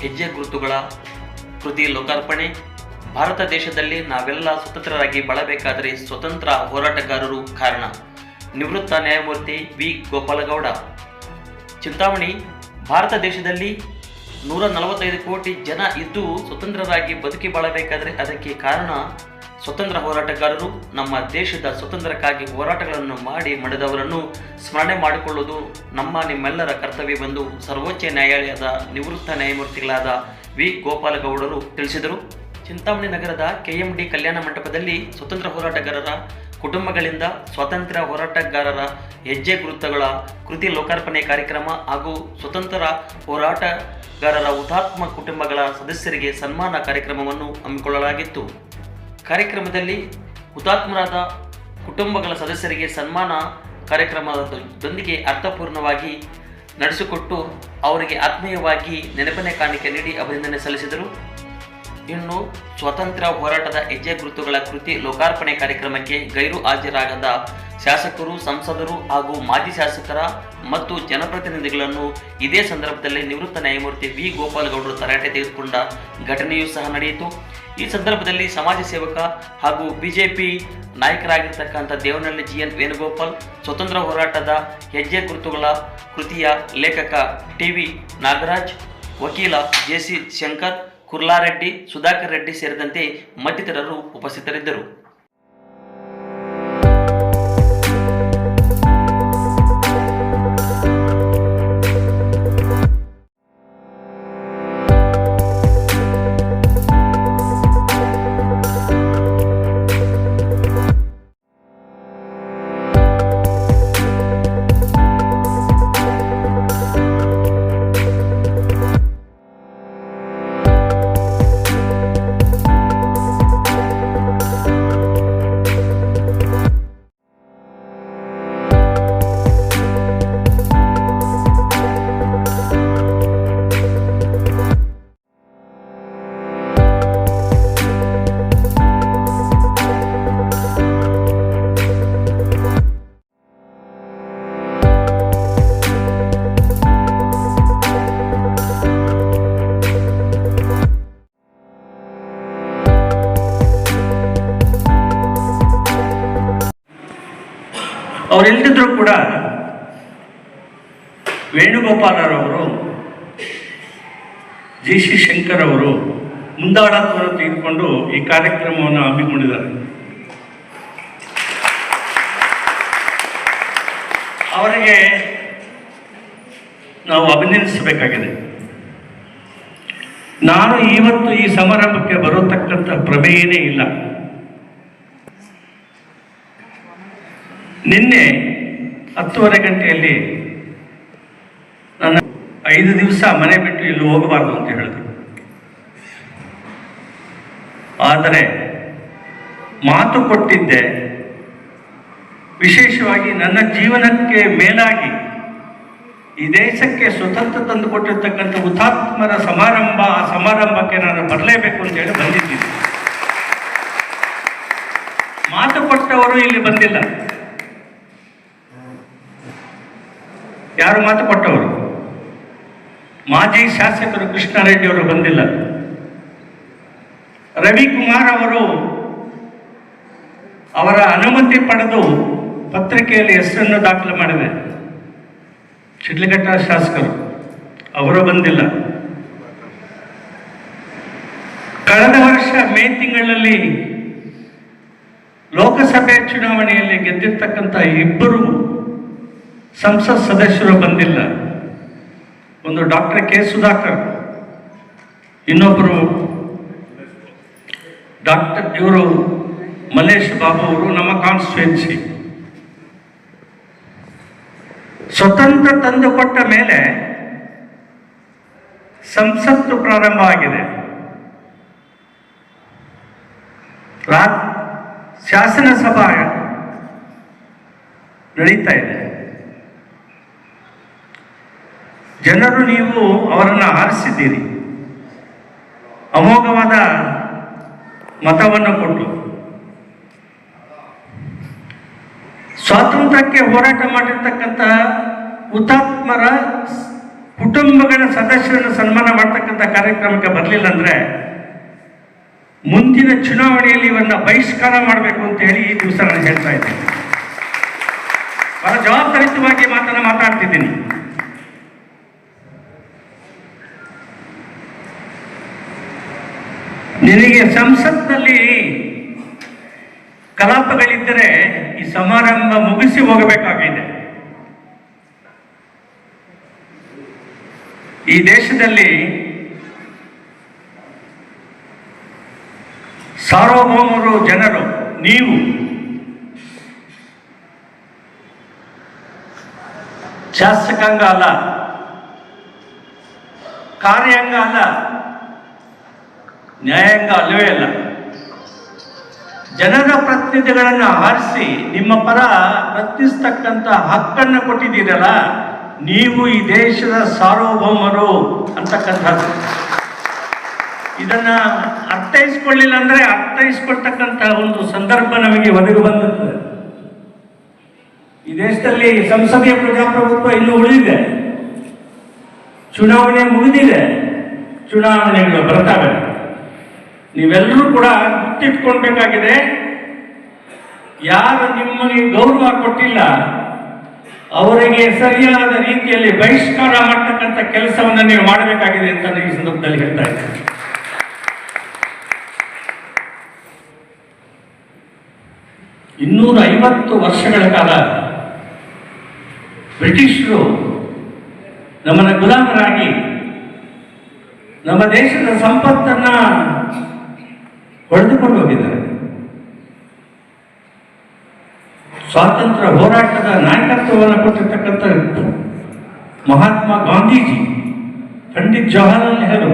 ಹೆಜ್ಜೆ ಗುರುತುಗಳ ಕೃತಿ ಲೋಕಾರ್ಪಣೆ. ಭಾರತ ದೇಶದಲ್ಲಿ ನಾವೆಲ್ಲ ಸ್ವತಂತ್ರರಾಗಿ ಬಾಳಬೇಕಾದರೆ ಸ್ವತಂತ್ರ ಹೋರಾಟಗಾರರು ಕಾರಣ. ನಿವೃತ್ತ ನ್ಯಾಯಮೂರ್ತಿ ವಿ. ಗೋಪಾಲಗೌಡ. ಚಿಂತಾಮಣಿ, ಭಾರತ ದೇಶದಲ್ಲಿ ನೂರ ನಲವತ್ತೈದು ಕೋಟಿ ಜನ ಇದ್ದು ಸ್ವತಂತ್ರರಾಗಿ ಬದುಕಿ ಬಾಳಬೇಕಾದರೆ ಅದಕ್ಕೆ ಕಾರಣ ಸ್ವತಂತ್ರ ಹೋರಾಟಗಾರರು ನಮ್ಮ ದೇಶದ ಸ್ವತಂತ್ರಕ್ಕಾಗಿ ಹೋರಾಟಗಳನ್ನು ಮಾಡಿ ಮಡಿದವರನ್ನು ಸ್ಮರಣೆ ಮಾಡಿಕೊಳ್ಳುವುದು ನಮ್ಮ ನಿಮ್ಮೆಲ್ಲರ ಕರ್ತವ್ಯವೆಂದು ಸರ್ವೋಚ್ಚ ನ್ಯಾಯಾಲಯದ ನಿವೃತ್ತ ನ್ಯಾಯಮೂರ್ತಿಗಳಾದ ವಿ. ಗೋಪಾಲಗೌಡರು ತಿಳಿಸಿದರು. ಚಿಂತಾಮಣಿ ನಗರದ ಕೆಎಂಡಿ ಕಲ್ಯಾಣ ಮಂಟಪದಲ್ಲಿ ಸ್ವತಂತ್ರ ಹೋರಾಟಗಾರರ ಕುಟುಂಬಗಳಿಂದ ಸ್ವಾತಂತ್ರ್ಯ ಹೋರಾಟಗಾರರ ಹೆಜ್ಜೆ ಗುರುತುಗಳ ಕೃತಿ ಲೋಕಾರ್ಪಣೆ ಕಾರ್ಯಕ್ರಮ ಹಾಗೂ ಸ್ವತಂತ್ರ ಹೋರಾಟಗಾರರ ಹುತಾತ್ಮ ಕುಟುಂಬಗಳ ಸದಸ್ಯರಿಗೆ ಸನ್ಮಾನ ಕಾರ್ಯಕ್ರಮವನ್ನು ಹಮ್ಮಿಕೊಳ್ಳಲಾಗಿತ್ತು. ಕಾರ್ಯಕ್ರಮದಲ್ಲಿ ಹುತಾತ್ಮರಾದ ಕುಟುಂಬಗಳ ಸದಸ್ಯರಿಗೆ ಸನ್ಮಾನ ಕಾರ್ಯಕ್ರಮದೊಂದಿಗೆ ಅರ್ಥಪೂರ್ಣವಾಗಿ ನಡೆಸಿಕೊಟ್ಟು ಅವರಿಗೆ ಆತ್ಮೀಯವಾಗಿ ನೆನಪನೆ ಕಾಣಿಕೆ ನೀಡಿ ಅಭಿನಂದನೆ ಸಲ್ಲಿಸಿದರು. ಇನ್ನು ಸ್ವಾತಂತ್ರ್ಯ ಹೋರಾಟದ ಹೆಜ್ಜೆ ಗುರುತುಗಳ ಕೃತಿ ಲೋಕಾರ್ಪಣೆ ಕಾರ್ಯಕ್ರಮಕ್ಕೆ ಗೈರು ಹಾಜರಾಗದ ಶಾಸಕರು, ಸಂಸದರು ಹಾಗೂ ಮಾಜಿ ಶಾಸಕರ ಮತ್ತು ಜನಪ್ರತಿನಿಧಿಗಳನ್ನು ಇದೇ ಸಂದರ್ಭದಲ್ಲಿ ನಿವೃತ್ತ ನ್ಯಾಯಮೂರ್ತಿ ವಿ. ಗೋಪಾಲಗೌಡರು ತರಾಟೆ ತೆಗೆದುಕೊಂಡ ಘಟನೆಯೂ ಸಹ ನಡೆಯಿತು. ಈ ಸಂದರ್ಭದಲ್ಲಿ ಸಮಾಜ ಸೇವಕ ಹಾಗೂ ಬಿಜೆಪಿ ನಾಯಕರಾಗಿರ್ತಕ್ಕಂಥ ದೇವನಹಳ್ಳಿ ಜಿ ಎನ್ ವೇಣುಗೋಪಾಲ್, ಸ್ವತಂತ್ರ ಹೋರಾಟದ ಹೆಜ್ಜೆ ಗುರುತುಗಳ ಕೃತಿಯ ಲೇಖಕ ಟಿ ವಿ ನಾಗರಾಜ್, ವಕೀಲ ಜೆ ಸಿ ಶಂಕರ್, ಕುರ್ಲಾರೆಡ್ಡಿ, ಸುಧಾಕರ್ ರೆಡ್ಡಿ ಸೇರಿದಂತೆ ಮತ್ತಿತರರು ಉಪಸ್ಥಿತರಿದ್ದರು. ಅವರೆಲ್ಲದಿದ್ರೂ ಕೂಡ ವೇಣುಗೋಪಾಲರವರು, ಜಿ ಸಿ ಶಂಕರ್ ಅವರು ತೆಗೆದುಕೊಂಡು ಈ ಕಾರ್ಯಕ್ರಮವನ್ನು ಹಮ್ಮಿಕೊಂಡಿದ್ದಾರೆ. ಅವರಿಗೆ ನಾವು ಅಭಿನಂದಿಸಬೇಕಾಗಿದೆ. ನಾನು ಇವತ್ತು ಈ ಸಮಾರಂಭಕ್ಕೆ ಬರತಕ್ಕಂಥ ಪ್ರಮೇಯನೇ ಇಲ್ಲ. ನಿನ್ನೆ ಹತ್ತುವರೆ ಗಂಟೆಯಲ್ಲಿ ನನ್ನ ಐದು ದಿವಸ ಮನೆ ಬಿಟ್ಟು ಇಲ್ಲಿ ಹೋಗಬಾರ್ದು ಅಂತ ಹೇಳಿದ್ರು. ಆದರೆ ಮಾತು ಕೊಟ್ಟಿದ್ದೆ, ವಿಶೇಷವಾಗಿ ನನ್ನ ಜೀವನಕ್ಕೆ ಮೇಲಾಗಿ ಈ ದೇಶಕ್ಕೆ ಸ್ವತಂತ್ರ ತಂದು ಕೊಟ್ಟಿರ್ತಕ್ಕಂಥ ಹುತಾತ್ಮರ ಸಮಾರಂಭ, ಆ ಸಮಾರಂಭಕ್ಕೆ ನಾನು ಬರಲೇಬೇಕು ಅಂತ ಹೇಳಿ ಬಂದಿದ್ದೀನಿ. ಮಾತು ಕೊಟ್ಟವರು ಇಲ್ಲಿ ಬಂದಿಲ್ಲ. ಯಾರು ಮಾತು ಕೊಟ್ಟವರು? ಮಾಜಿ ಶಾಸಕರು ಕೃಷ್ಣಾರೆಡ್ಡಿ ಅವರು ಬಂದಿಲ್ಲ. ರವಿಕುಮಾರ್ ಅವರು ಅವರ ಅನುಮತಿ ಪಡೆದು ಪತ್ರಿಕೆಯಲ್ಲಿ ಹೆಸರನ್ನು ದಾಖಲು ಮಾಡಿದೆ ಶಿಡ್ಲಘಟ್ಟ ಶಾಸಕರು, ಅವರು ಬಂದಿಲ್ಲ. ಕಳೆದ ವರ್ಷ ಮೇ ತಿಂಗಳಲ್ಲಿ ಲೋಕಸಭೆ ಚುನಾವಣೆಯಲ್ಲಿ ಗೆದ್ದಿರ್ತಕ್ಕಂಥ ಇಬ್ಬರು ಸಂಸತ್ ಸದಸ್ಯರು ಬಂದಿಲ್ಲ. ಒಂದು ಡಾಕ್ಟರ್ ಕೆ ಸುಧಾಕರ್, ಇನ್ನೊಬ್ಬರು ಡಾಕ್ಟರ್ ಇವರು ಮಲೇಶ್ ಬಾಬು ಅವರು ನಮ್ಮ ಕಾನ್ಸ್ಟಿಟ್ಯೂನ್ಸಿ ಸ್ವತಂತ್ರ ತಂದು ಕೊಟ್ಟ ಮೇಲೆ ಸಂಸತ್ತು ಪ್ರಾರಂಭ ಆಗಿದೆ. ಶಾಸನಸಭಾ ನಡೀತಾ ಇದೆ. ಜನರು ನೀವು ಅವರನ್ನು ಆರಿಸಿದ್ದೀರಿ. ಅಮೋಘವಾದ ಮತವನ್ನು ಕೊಟ್ಟು ಸ್ವಾತಂತ್ರ್ಯಕ್ಕೆ ಹೋರಾಟ ಮಾಡಿರ್ತಕ್ಕಂಥ ಹುತಾತ್ಮರ ಕುಟುಂಬಗಳ ಸದಸ್ಯರನ್ನು ಸನ್ಮಾನ ಮಾಡ್ತಕ್ಕಂಥ ಕಾರ್ಯಕ್ರಮಕ್ಕೆ ಬರಲಿಲ್ಲ ಅಂದರೆ ಮುಂದಿನ ಚುನಾವಣೆಯಲ್ಲಿ ಇವನ್ನ ಬಹಿಷ್ಕಾರ ಮಾಡಬೇಕು ಅಂತ ಹೇಳಿ ಈ ದಿವಸ ನಾನು ಹೇಳ್ತಾ ಇದ್ದೀನಿ. ಬಹಳ ಜವಾಬ್ದಾರಿತವಾಗಿ ಮಾತನ್ನು ಮಾತಾಡ್ತಿದ್ದೀನಿ. ನಿನಗೆ ಸಂಸತ್ನಲ್ಲಿ ಕಲಾಪಗಳಿದ್ದರೆ ಈ ಸಮಾರಂಭ ಮುಗಿಸಿ ಹೋಗಬೇಕಾಗಿದೆ. ಈ ದೇಶದಲ್ಲಿ ಸಾರ್ವಭೌಮರು ಜನರು, ನೀವು ಶಾಸಕಾಂಗ ಅಲ್ಲ, ಕಾರ್ಯಾಂಗ ಅಲ್ಲ ನ್ಯಾಯಾಂಗ ಅಲ್ಲವೇ ಅಲ್ಲ. ಜನರ ಪ್ರತಿನಿಧಿಗಳನ್ನು ಆರಿಸಿ ನಿಮ್ಮ ಪರ ಪ್ರಶ್ನಿಸ್ತಕ್ಕಂಥ ಹಕ್ಕನ್ನು ಕೊಟ್ಟಿದ್ದೀರಲ್ಲ, ನೀವು ಈ ದೇಶದ ಸಾರ್ವಭೌಮರು ಅಂತಕ್ಕಂಥದ್ದು. ಇದನ್ನ ಅರ್ಥೈಸ್ಕೊಳ್ಳಿಲ್ಲ ಅಂದ್ರೆ ಅರ್ಥೈಸ್ಕೊಳ್ತಕ್ಕಂಥ ಒಂದು ಸಂದರ್ಭ ನಮಗೆ ಒದಗಿ ಬಂದದ್ದು. ಈ ದೇಶದಲ್ಲಿ ಸಂಸದೀಯ ಪ್ರಜಾಪ್ರಭುತ್ವ ಇನ್ನೂ ಉಳಿದಿದೆ. ಚುನಾವಣೆ ಮುಗಿದಿದೆ. ಚುನಾವಣೆಗಳು ಬರ್ತವೆ ನೀವೆಲ್ಲರೂ ಕೂಡ ಗುರ್ತಿಟ್ಕೊಳ್ಬೇಕಾಗಿದೆ ಯಾರು ನಿಮ್ಮಲ್ಲಿ ಗೌರವ ಕೊಟ್ಟಿಲ್ಲ, ಅವರಿಗೆ ಸರಿಯಾದ ರೀತಿಯಲ್ಲಿ ಬಹಿಷ್ಕಾರ ಮಾಡ್ತಕ್ಕಂಥ ಕೆಲಸವನ್ನು ನೀವು ಮಾಡಬೇಕಾಗಿದೆ ಅಂತ ನಾನು ಈ ಸಂದರ್ಭದಲ್ಲಿ ಹೇಳ್ತಾ ಇದ್ದೇನೆ. ಇನ್ನೂರ ಐವತ್ತು ವರ್ಷಗಳ ಕಾಲ ಬ್ರಿಟಿಷರು ನಮ್ಮನ್ನ ಗುಲಾಮರಾಗಿ ನಮ್ಮ ದೇಶದ ಸಂಪತ್ತನ್ನ ಹೊಡೆದುಕೊಂಡು ಹೋಗಿದ್ದಾರೆ. ಸ್ವಾತಂತ್ರ್ಯ ಹೋರಾಟದ ನಾಯಕತ್ವವನ್ನು ಕೊಟ್ಟಿರ್ತಕ್ಕಂಥ ಮಹಾತ್ಮ ಗಾಂಧೀಜಿ, ಪಂಡಿತ್ ಜವಾಹರ್ಲಾಲ್ ನೆಹರು,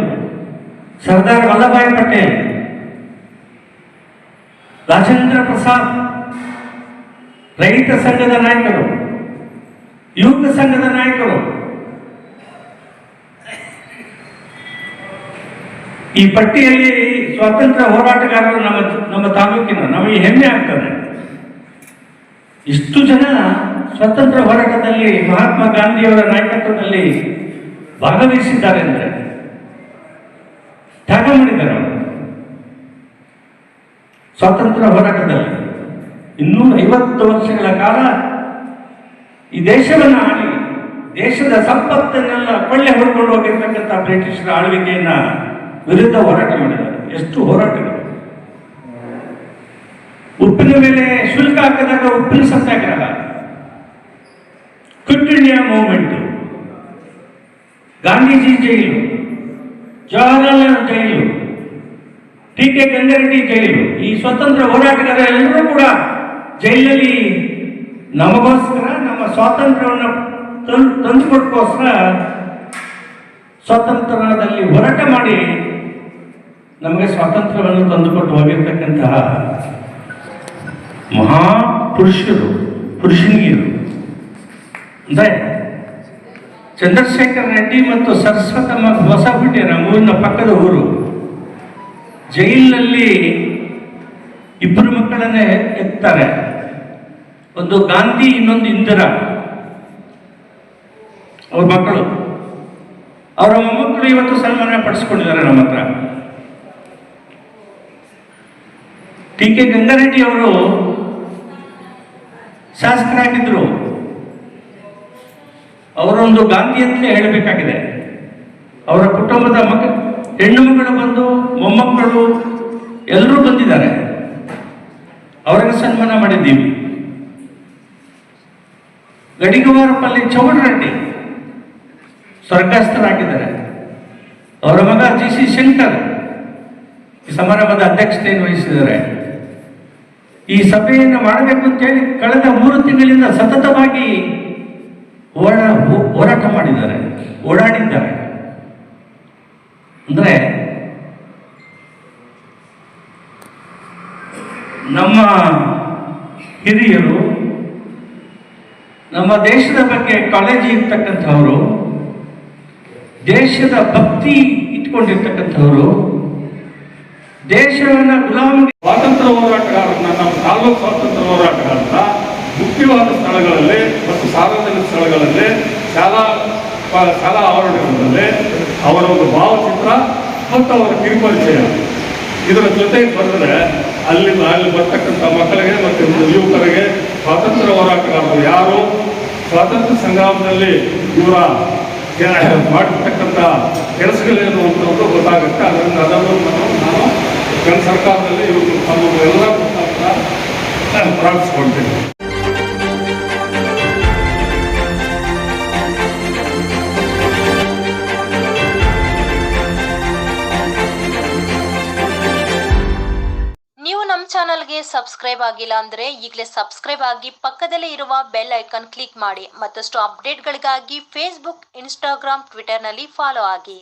ಸರ್ದಾರ್ ವಲ್ಲಭಾಯಿ ಪಟೇಲ್, ರಾಜೇಂದ್ರ ಪ್ರಸಾದ್, ರೈತ ಸಂಘದ ನಾಯಕರು, ಯುವಕ ಸಂಘದ ನಾಯಕರು ಈ ಪಟ್ಟಿಯಲ್ಲಿ ಸ್ವಾತಂತ್ರ್ಯ ಹೋರಾಟಗಾರರು ನಮ್ಮ ನಮ್ಮ ತಾಲೂಕಿನ ನಮಗೆ ಹೆಮ್ಮೆ ಆಗ್ತದೆ. ಇಷ್ಟು ಜನ ಸ್ವಾತಂತ್ರ್ಯ ಹೋರಾಟದಲ್ಲಿ ಮಹಾತ್ಮ ಗಾಂಧಿಯವರ ನಾಯಕತ್ವದಲ್ಲಿ ಭಾಗವಹಿಸಿದ್ದಾರೆ ಅಂದರೆ ತ್ಯಾಗ ಮಾಡಿದ್ದಾರೆ ಅವರು. ಸ್ವಾತಂತ್ರ್ಯ ಹೋರಾಟದಲ್ಲಿ ಇನ್ನೂರ ಐವತ್ತು ವರ್ಷಗಳ ಕಾಲ ಈ ದೇಶವನ್ನು ಆಳಿ, ದೇಶದ ಸಂಪತ್ತನ್ನೆಲ್ಲ ಕೊಳ್ಳೆ ಹೊಡ್ಕೊಂಡು ಹೋಗಿರ್ತಕ್ಕಂಥ ಬ್ರಿಟಿಷರ ಆಳ್ವಿಕೆಯನ್ನ ವಿರುದ್ಧ ಹೋರಾಟ ಮಾಡಿದ್ದಾರೆ ಎಷ್ಟು ಹೋರಾಟಗಳು. ಉಪ್ಪಿನ ಮೇಲೆ ಶುಲ್ಕ ಹಾಕಿದಾಗ ಉಪ್ಪಿನ ಸತ್ಯಾಗ್ರಹ ಕ್ವಿಟ್ ಇಂಡಿಯಾ ಮೂವ್ಮೆಂಟ್ ಗಾಂಧೀಜಿ ಜೈಲು. ಜವಾಹರ್ಲಾಲ್ ನೆಹರು ಜೈಲು. ಟಿ ಕೆ ಗಂಗಾರೆಡ್ಡಿ ಜೈಲು. ಈ ಸ್ವತಂತ್ರ ಹೋರಾಟಗಾರ ಎಲ್ಲರೂ ಕೂಡ ಜೈಲಲ್ಲಿ ನಮಗೋಸ್ಕರ, ನಮ್ಮ ಸ್ವಾತಂತ್ರ್ಯವನ್ನು ತಂದು ತಂದುಕೊಟ್ಟೋಸ್ಕರ ಸ್ವಾತಂತ್ರ್ಯದಲ್ಲಿ ಹೋರಾಟ ಮಾಡಿ ನಮಗೆ ಸ್ವಾತಂತ್ರ್ಯವನ್ನು ತಂದುಕೊಟ್ಟು ಹೋಗಿರ್ತಕ್ಕಂತಹ ಮಹಾಪುರುಷರು, ಪುರುಷನಿಯರು. ಅಂದ್ರೆ ಚಂದ್ರಶೇಖರ್ ರೆಡ್ಡಿ ಮತ್ತು ಸರಸ್ವತಮ್ಮ ಹೊಸಗುಡ್ಡೆ ನಮ್ಮ ಊರಿನ ಪಕ್ಕದ ಊರು. ಜೈಲಿನಲ್ಲಿ ಇಬ್ಬರು ಮಕ್ಕಳನ್ನ ಎತ್ತಾರೆ. ಒಂದು ಗಾಂಧಿ, ಇನ್ನೊಂದು ಇಂದಿರಾ. ಅವ್ರ ಮಕ್ಕಳು. ಅವರ ಮೊಮ್ಮಕ್ಕಳು ಇವತ್ತು ಸನ್ಮಾನ ಪಡಿಸ್ಕೊಂಡಿದ್ದಾರೆ ನಮ್ಮ ಹತ್ರ. ಟಿ ಕೆ ಗಂಗಾರೆಡ್ಡಿ ಅವರು ಶಾಸಕರಾಗಿದ್ದರು ಅವರೊಂದು ಗಾಂಧಿ ಅಂತಲೇ ಹೇಳಬೇಕಾಗಿದೆ. ಅವರ ಕುಟುಂಬದ ಮಗ, ಹೆಣ್ಣು ಮಕ್ಕಳು ಬಂದು, ಮೊಮ್ಮಕ್ಕಳು, ಎಲ್ಲರೂ ಬಂದಿದ್ದಾರೆ. ಅವರಿಗೆ ಸನ್ಮಾನ ಮಾಡಿದ್ದೀವಿ. ಗಡಿಗವಾರಪಲ್ಲಿ ಚೌಡರೆಡ್ಡಿ ಸ್ವರ್ಗಸ್ಥರಾಗಿದ್ದಾರೆ. ಅವರ ಮಗ ಜಿ ಸಿ ಶಂಕರ್ ಸಮಾರಂಭದ ಅಧ್ಯಕ್ಷತೆಯನ್ನು ವಹಿಸಿದ್ದಾರೆ. ಈ ಸಭೆಯನ್ನು ಮಾಡಬೇಕು ಅಂತೇಳಿ ಕಳೆದ ಮೂರು ತಿಂಗಳಿಂದ ಸತತವಾಗಿ ಓಡ ಹೋ- ಹೋರಾಟ ಮಾಡಿದ್ದಾರೆ, ಓಡಾಡಿದ್ದಾರೆ. ಅಂದ್ರೆ ನಮ್ಮ ಹಿರಿಯರು, ನಮ್ಮ ದೇಶದ ಬಗ್ಗೆ ಕಾಳಜಿ ಇರ್ತಕ್ಕಂಥವರು, ದೇಶದ ಭಕ್ತಿ ಇಟ್ಕೊಂಡಿರ್ತಕ್ಕಂಥವರು ದೇಶವನ್ನ ಗುಲಾಮ ಸ್ವಾತಂತ್ರ್ಯ ಹೋರಾಟಗಾರರನ್ನ ನಮ್ಮ ತಾಲೂಕು ಸ್ವಾತಂತ್ರ್ಯ ಹೋರಾಟಗಾರರ ಮುಖ್ಯವಾದ ಸ್ಥಳಗಳಲ್ಲಿ ಮತ್ತು ಸಾರ್ವಜನಿಕ ಸ್ಥಳಗಳಲ್ಲಿ ಶಾಲಾ ಶಾಲಾ ಆವರಣಗಳಲ್ಲಿ ಅವರ ಒಂದು ಭಾವಚಿತ್ರ ಮತ್ತು ಅವರ ಕಿರುಪರಿಚಯ ಇದರ ಜೊತೆಗೆ ಬಂದರೆ ಅಲ್ಲಿ ಅಲ್ಲಿ ಬರ್ತಕ್ಕಂಥ ಮಕ್ಕಳಿಗೆ ಮತ್ತು ಯುವಕರಿಗೆ ಸ್ವಾತಂತ್ರ್ಯ ಹೋರಾಟಗಾರರು ಯಾರು? ಸ್ವಾತಂತ್ರ್ಯ ಸಂಗ್ರಾಮದಲ್ಲಿ ಇವರ ಮಾಡಿರ್ತಕ್ಕಂಥ ಕೆಲಸಗಳೇನು ಅಂತ ಗೊತ್ತಾಗುತ್ತೆ. ಅದರಿಂದ ಅದನ್ನು ನಾನು ನನ್ನ ಸರ್ಕಾರದಲ್ಲಿ ಇವರು ತಮ್ಮ ಎಲ್ಲ ಪ್ರಾರ್ಥಿಸ್ಕೊಳ್ತೇನೆ ನೀವು ನಮ್ಮ ಚಾನಲ್ಗೆ ಸಬ್ಸ್ಕ್ರೈಬ್ ಆಗಿಲ್ಲ ಅಂದ್ರೆ ಈಗಲೇ ಸಬ್ಸ್ಕ್ರೈಬ್ ಆಗಿ ಪಕ್ಕದಲ್ಲೇ ಇರುವ ಬೆಲ್ ಐಕಾನ್ ಕ್ಲಿಕ್ ಮಾಡಿ ಮತ್ತಷ್ಟು ಅಪ್ಡೇಟ್ಗಳಿಗಾಗಿ ಫೇಸ್ಬುಕ್ ಇನ್ಸ್ಟಾಗ್ರಾಮ್ ಟ್ವಿಟರ್ನಲ್ಲಿ ಫಾಲೋ ಆಗಿ.